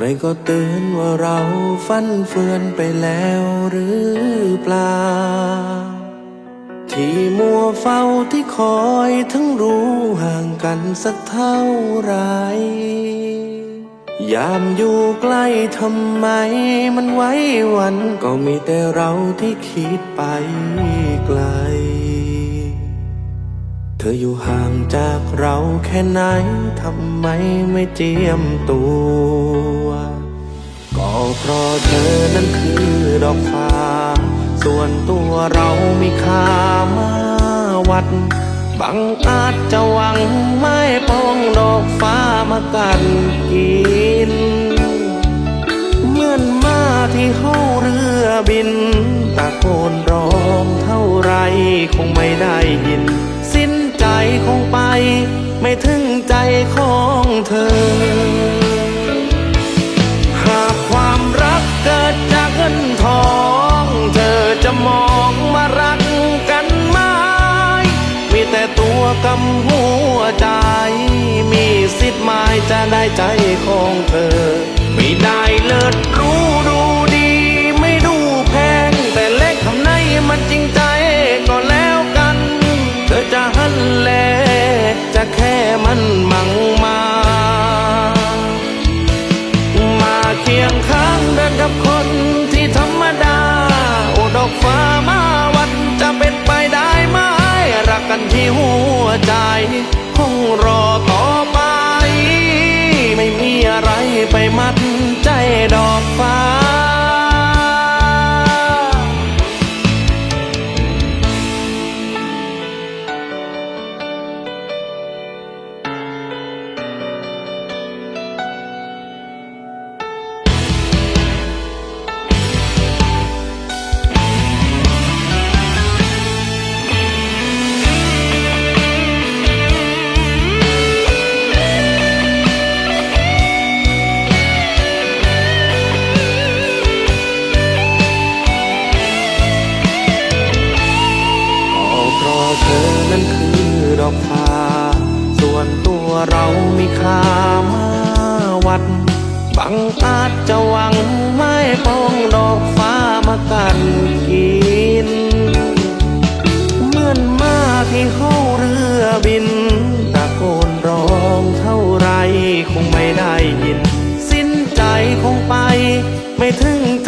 ใครก็เตือนว่าเราฟันเฟือนไปแล้วหรือเปล่า ที่มัวเฝ้าที่คอยทั้งรู้ห่างกันสักเท่าไร ยามอยู่ใกล้ทำไมมันไว้วันก็มีแต่เราที่คิดไปไกล เธออยู่ห่างจากเราแค่ไหน ทำไมไม่เจียมตัว ก็เพราะเธอนั้นคือดอกฟ้า ส่วนตัวเรามีค่ามาวัด บังอาจจะหวังไม่ปองดอกฟ้ามากัน กำหัวใจ มีสิทธิ์หมายจะได้ใจของเธอ ใจคงรอ อกฟ้าส่วนตัวเรามีค่ามาวัดบังอาจจะหวังไม่ปองดอกฟ้ามากันกิน เหมือนมาที่ห้องเรือบิน ตะโกนร้องเท่าไรคงไม่ได้ยิน สิ้นใจคงไปไม่ถึงใจของ